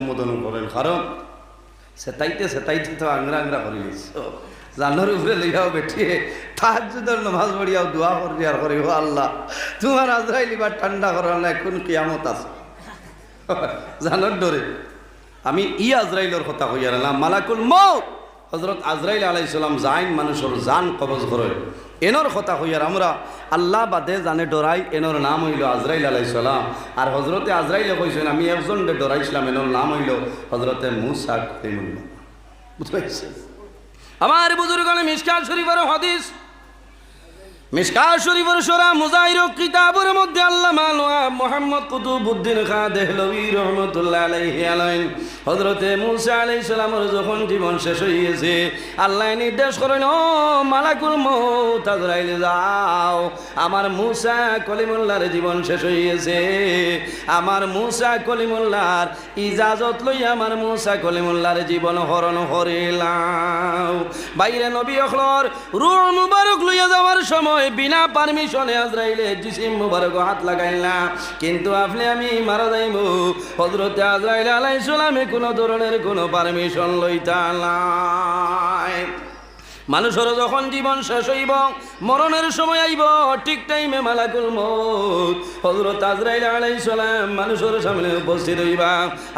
অনুমোদন করেন। কারণ সেতাইতে সেতাইতে তো আংরা আংরা করে জানোর উপরে লইয়াও বেঠিয়ে তাহাজুদের নমাজ পড়িয়াও দোয়া করবি আর করি ও আল্লাহ। তোমার আজরাইল এবার ঠান্ডা করার না কোন কিয়ামত আছে? জানোর ডরে আমি ই আজরাইলের কথা কইয়া রাখলাম। মালাকুল মৌ হজরত আজরাইল আলাইসালাম জাইন মানুষের জান কবজ করে। এনর কথা হইয়ার আমরা আল্লাহ বাদে জানে ডরাই এনর নাম হইল আজরাইল আলাইসালাম আর হজরতে আজরাইলে কইছেন, আমি একজন ডরাইছিলাম, এনর নাম হইল হজরতে মুসা বুঝতে পারছেন? আমার বুজুর্গণে মিসকাল শরীফের হদিস আল্লাহ যখন জীবন শেষ গেছে, আল্লাহ নির্দেশ করেন, ও মালাকুল যাও। আমার মুসা কলিমুল্লাহর জীবন শেষ গেছে। আমার মুসা কলিমুল্লাহর ইজাজত লই আমার মুসা কলিমুল্লাহর জীবন হরণ হরিলাম। বাইরে নবী অখলর রুহ মুবারক লইয়া যাওয়ার সময় বিনা পারমিশনে আজরাইলে জিসিম মুবারক হাত লাগাইলা কিন্তু আপনি, আমি মারা যাইব। হজরতে আজরাইল আলাইহিস সালামে কোনো ধরনের কোনো পারমিশন লইতা নাই। মানুষের যখন জীবন শেষ হইব, মরণের সময় আইব, ঠিক টাইমে মালাকুল মত হজরত আজরাইল আলাইহিস সালাম মানুষের সামনে উপস্থিত হইবা।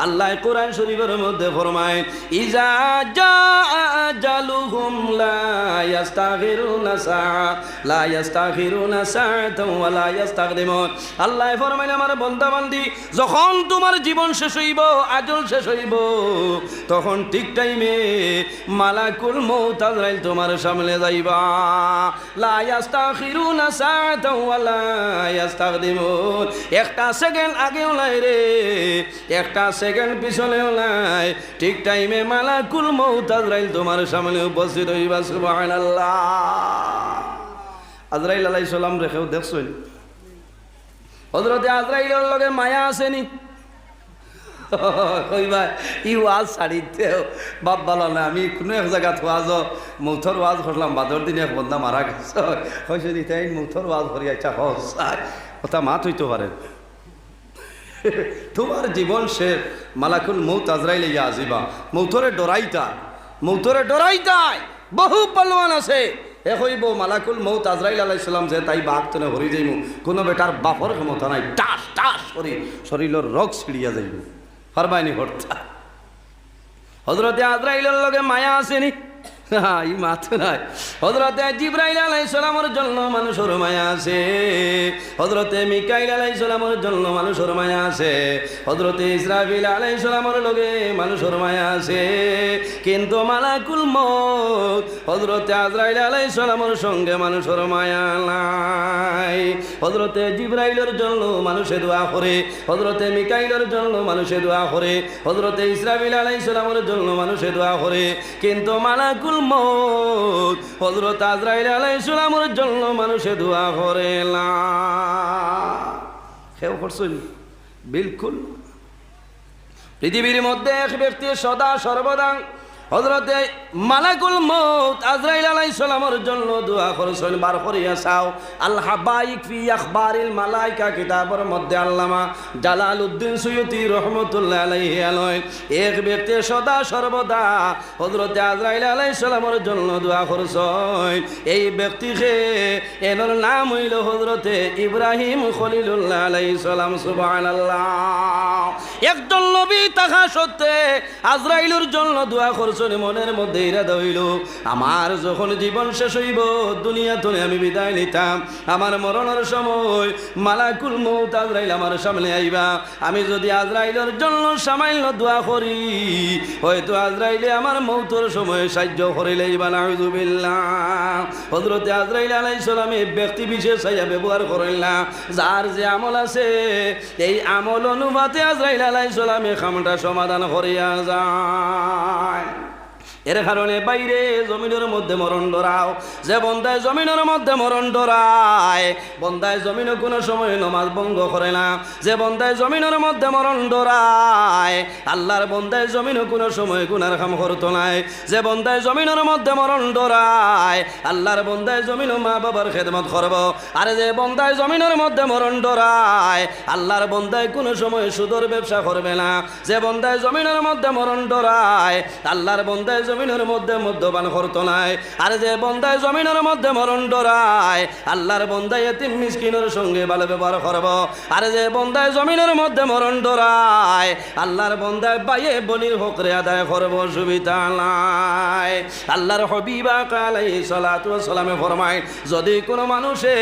আল্লাহ কোরআন শরীফের মধ্যে ফরমায়, ইজা জা আজালুহুম লা ইস্তাগফিরুনা সা লা ইস্তাগফিরুনা সাআতাও ওয়া লা আল্লাহ ফরমায় আমার বান্দা বান্দি যখন তোমার জীবন শেষ হইব, আজল শেষ হইব, তখন ঠিক টাইমে মালাকুল মৌত আজরাইল তোমার সামনে যাইবা। লা ইস্তাখিরুনা সাআতাও ওয়া লা ইস্তাকদিমুন একটা সেকেন্ড আগেও নাই রে, একটা সেকেন্ড পিছনেও নাই। ঠিক টাইমে মালাকুল মৌত আজরাইল তোমার সামনে উপস্থিত হইবা, সুবহানাল্লাহ। আজরাইল আলাইহিস সালাম রেখেও দেখছই। হজরতে আজরাইলের লগে মায়া আসেনি। কইবা ই ওয়াজ ছাড়িতে বাপ ভালো না আমি কোনো এক জায়গা ওয়াজ মৌথর ওয়াজ করলাম বাদর দিনে এক বন্ধা মারা গেছে। হয়েছে দিতে মৌথর ওয়াজ করি আচ্ছা হসাই কথা মাত হইতে পারে। তোমার জীবন সে মালাকুল মৌত আজরাইলে ইয়া আজিবা। মৌথরে ডরাইতা মৌথরে ডরাইতাই বহু পালোয়ান আছে। এ হইব মালাকুল মৌত আজরাইল আলাইসালাম যে তাই বাঘ তনে হরি যাইমু। কোনো বেটার বাপর ক্ষমতা নাই। টাস টাস করি শরীরের রোগ ছিড়িয়া যাইব হরবাইনি হরতা। হজরতে আজরাইলের লগে মায়া আসেনি? হ্যাঁ ই মাথা নাই। হজরতে জিব্রাইল আলাইসালামের জন্য মানুষের মায়া আছে। হজরতে মিকাইল আলাইসালামের জন্য মানুষের মায়া আছে। হজরতে ইসরাফিল আলাইসালামের লগে মানুষের মায়া আছে। কিন্তু মালাকুল মত হজরতে আজরাইল আলাইসালামের সঙ্গে মানুষের মায়া নাই। হজরতে জিব্রাইলের জন্য মানুষে দোয়া করে। হজরতে মিকাইলের জন্য মানুষে দোয়া করে। হজরতে ইসরাফিল আলাইসালামের জন্য মানুষে দোয়া করে। কিন্তু মালাকুল মত হজরত আজরাইল আলাইসালামের জন্য মানুষে দোয়া করে সেও করছেন? বিলকুল। পৃথিবীর মধ্যে এক ব্যক্তি সদা সর্বদা হজরতে মালাকুল মৌত আজরাইল আলাই সালামের জন্য দোয়া করছেন, বার করিয়া চাও। আল্লাহ বাইক ফি আখবারিল মালাইকা কিতাবের মধ্যে আল্লামা জালাল উদ্দিন সৈয়দি রহমতুল্লাহ আলাইহি আলয়। এক ব্যক্তি সদা সর্বদা হজরতে আজরাইল আলাই সালামের জন্য দোয়া করছেন। এই ব্যক্তি ব্যক্তিকে এনার নাম হইল হজরতে ইব্রাহিম খলিলুল্লাহ আলাই সালাম, সুবহানাল্লাহ। একজন নবী তাহা সত্ত্বে আজরাইলের জন্য দোয়া করছেন মনের মধ্যে ইরাদা হইল, আমার যখন জীবন শেষ হইব, দুনিয়া তুলে আমি বিদায় নিতাম। আমার মরণের সময় মালাকুল মৌত আজরাইল আমার সামনে আইবা। আমি যদি আজরাইলের জন্য সামান্য দোয়া করি, হয়তো আজরাইলে আমার মৌতর সময় সাহায্য করিলে ইবা নাউজুবিল্লাহ হযরতে আজরাইল আলাই সালাম ব্যক্তি বিশেষ আইয়া ব্যবহার করেন না। যার যে আমল আছে, এই আমল অনুপাতে আজরাইল আলাইহিস সালাম কামটা সমাধান করিয়া যায়। এর কারণে বাইরে জমিনের মধ্যে মরণ ডরাও। যে বন্দায় জমিনের মধ্যে মরণ ডরায়, বন্দায় জমিনে কোনো সময় নমাজ ভঙ্গ করে না। যে বন্দায় জমিনের মধ্যে মরণ ডরায়, আল্লাহর বন্দায় জমিনে কোনো সময় গুনার কাম করতো নাই। যে বন্দায় জমিনের মধ্যে মরণ ডরায়, আল্লাহর বন্দায় জমিন মা বাবার খেদমত করব। আরে যে বন্দায় জমিনের মধ্যে মরণ ডরায়, আল্লাহর বন্দায় কোনো সময় সুদর ব্যবসা করবে না। যে বন্দায় জমিনের মধ্যে মরণ ডরায়, আল্লাহর বন্দায় জমিনের মধ্যে মদ্যপান করতো নাই। আরে যে বন্দায় জমিনের মধ্যে মরণ ডরায়, আল্লাহর বন্দায় এতিম মিসকিনের সঙ্গে ভালো ব্যবহার করব। আরে যে বন্দায় জমিনের মধ্যে মরণ ডরায়, আল্লাহর বন্দায় বাইয়ে বলির হকরে আদায় করব, সুবিধা নাই। আল্লাহর হবিবা কালাই সালাতু সালামে ফরমায়, যদি কোনো মানুষে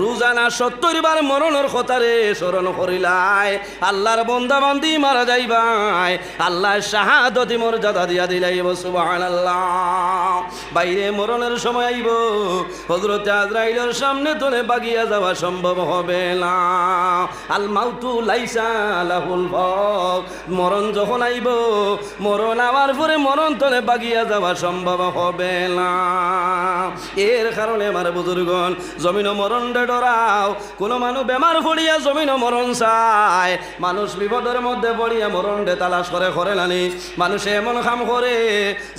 রোজানা সত্তর বার মরণের কথারে স্মরণ করিলাই আল্লাহর বন্দা বান্দি মারা যাইবাই আল্লাহ শাহাদতি মর্যাদা দিয়া দিলাইব বাইরে মরণের সময় আইব। হজরতে আজরাইলের সামনে তোলে বাগিয়া যাওয়া সম্ভব হবে না। আল মাউতু লাইসা লাহুল হক মরণ যখন আইব, মরণ আওয়ার পরে মরণ তোলে বাগিয়া যাওয়া সম্ভব হবে না। এর কারণে আমার বুজুর্গন জমিন মরণ ডরাও। কোনো মানুষ বেমার পড়িয়া জমিন মরণ চায়। মানুষ বিপদের মধ্যে পড়িয়া মরণ ডে তালাশ করে করে নানি মানুষে এমন কাম করে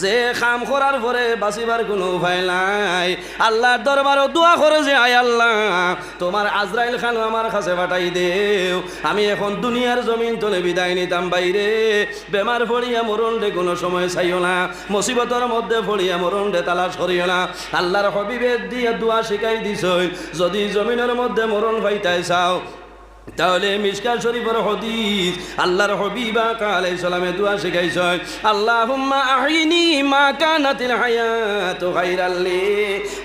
যে কাম করার পরে বাঁচিবার কোনো উপায় নাই। আল্লাহর দরবারও দোয়া করে যে, আয় আল্লাহ, তোমার আজরাইল খান আমার কাছে পাঠাই দেও। আমি এখন দুনিয়ার জমিন তোলে বিদায় নিতাম বাইরে। বেমার পড়িয়া মরণ ডে কোনো সময় চাইও না। মুসিবতের মধ্যে পড়িয়া মরণ ডে তালাশ করিও না। আল্লাহর হবিবেদ দিয়ে দোয়া শিখাই দিছ যদি জমিনের মধ্যে মরণ পাইতাই চাও তাহলে মিসকা শরীফের হদিস, আল্লাহর হবিবা কালে সালামে দোয়া শিখাইছ আল্লাহুম্মা আহিনি মা কানাতিল হায়াত গায়রাল্লি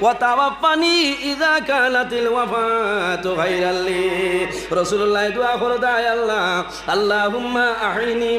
ওয়া তাওয়াফানি ইযা কানাতিল ওয়াফাত গায়রাল্লি রাসূলুল্লাহ দোয়া করে দেয় আল্লাহ, আল্লাহুম্মা আহিনি